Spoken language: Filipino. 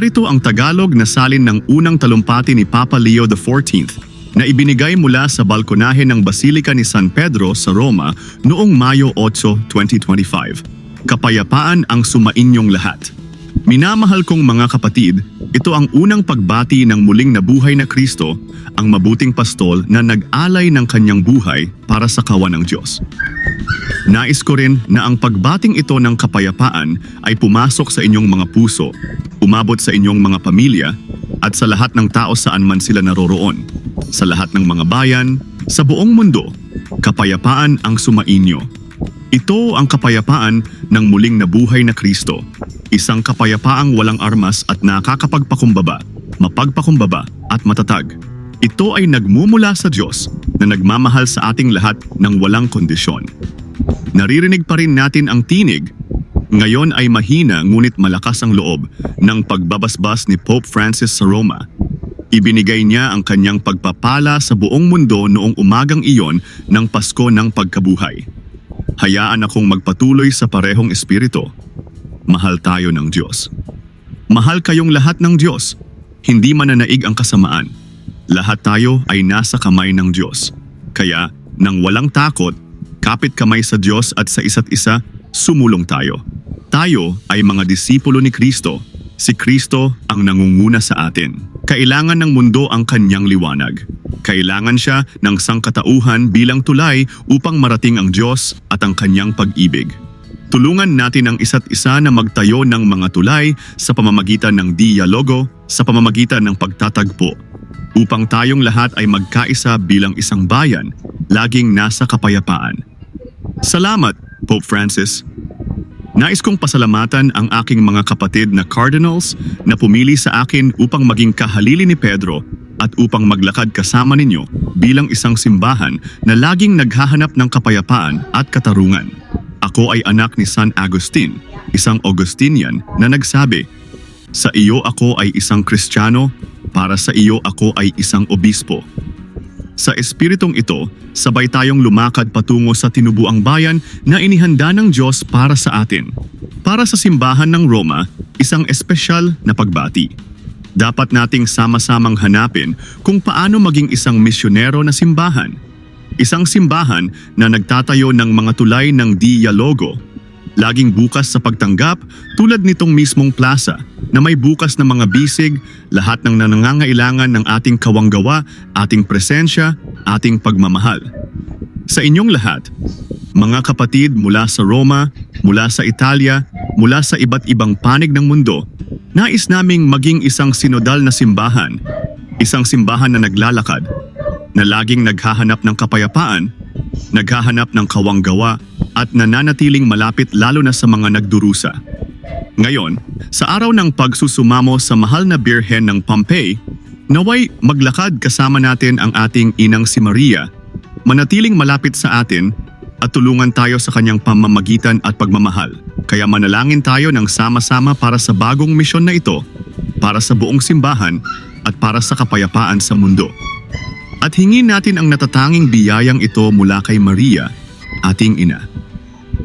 Narito ang Tagalog na salin ng unang talumpati ni Papa Leo XIV na ibinigay mula sa balkonahe ng Basilika ni San Pedro sa Roma noong Mayo 8, 2025. Kapayapaan ang sumainyong lahat. Minamahal kong mga kapatid, ito ang unang pagbati ng muling nabuhay na Kristo, ang mabuting pastol na nag-alay ng kanyang buhay para sa kawan ng Diyos. Nais ko rin na ang pagbating ito ng kapayapaan ay pumasok sa inyong mga puso, umabot sa inyong mga pamilya, at sa lahat ng tao saan man sila naroroon, sa lahat ng mga bayan, sa buong mundo, kapayapaan ang sumainyo. Ito ang kapayapaan ng muling nabuhay na Kristo, isang kapayapaang walang armas at nakakapagpakumbaba, mapagpakumbaba at matatag. Ito ay nagmumula sa Diyos na nagmamahal sa ating lahat ng walang kondisyon. Naririnig pa rin natin ang tinig. Ngayon ay mahina ngunit malakas ang loob ng pagbabasbas ni Pope Francis sa Roma. Ibinigay niya ang kanyang pagpapala sa buong mundo noong umagang iyon ng Pasko ng Pagkabuhay. Hayaan akong magpatuloy sa parehong espiritu. Mahal tayo ng Diyos. Mahal kayong lahat ng Diyos. Hindi mananaig ang kasamaan. Lahat tayo ay nasa kamay ng Diyos. Kaya, nang walang takot, kapit kamay sa Diyos at sa isa't isa, sumulong tayo. Tayo ay mga disipulo ni Kristo. Si Kristo ang nangunguna sa atin. Kailangan ng mundo ang kanyang liwanag. Kailangan siya ng sangkatauhan bilang tulay upang marating ang Diyos at ang kanyang pag-ibig. Tulungan natin ang isa't isa na magtayo ng mga tulay sa pamamagitan ng dialogo, sa pamamagitan ng pagtatagpo, upang tayong lahat ay magkaisa bilang isang bayan, laging nasa kapayapaan. Salamat, Pope Francis. Nais kong pasalamatan ang aking mga kapatid na cardinals na pumili sa akin upang maging kahalili ni Pedro at upang maglakad kasama ninyo bilang isang simbahan na laging naghahanap ng kapayapaan at katarungan. Ako ay anak ni San Agustin, isang Augustinian na nagsabi, Sa iyo ako ay isang Kristiyano, para sa iyo ako ay isang obispo. Sa espiritong ito, sabay tayong lumakad patungo sa tinubuang bayan na inihanda ng Diyos para sa atin. Para sa simbahan ng Roma, isang espesyal na pagbati. Dapat nating sama-samang hanapin kung paano maging isang misyonero na simbahan. Isang simbahan na nagtatayo ng mga tulay ng dialogo. Laging bukas sa pagtanggap tulad nitong mismong plaza na may bukas na mga bisig, lahat ng nangangailangan ng ating kawanggawa, ating presensya, ating pagmamahal. Sa inyong lahat, mga kapatid mula sa Roma, mula sa Italia, mula sa iba't ibang panig ng mundo, nais naming maging isang sinodal na simbahan, isang simbahan na naglalakad, na laging naghahanap ng kapayapaan, naghahanap ng kawanggawa at nananatiling malapit lalo na sa mga nagdurusa. Ngayon, sa araw ng pagsusumamo sa mahal na birhen ng Pompeii, naway maglakad kasama natin ang ating inang si Maria, manatiling malapit sa atin at tulungan tayo sa kanyang pamamagitan at pagmamahal. Kaya manalangin tayo ng sama-sama para sa bagong misyon na ito, para sa buong simbahan at para sa kapayapaan sa mundo. At hingin natin ang natatanging biyayang ito mula kay Maria, ating ina.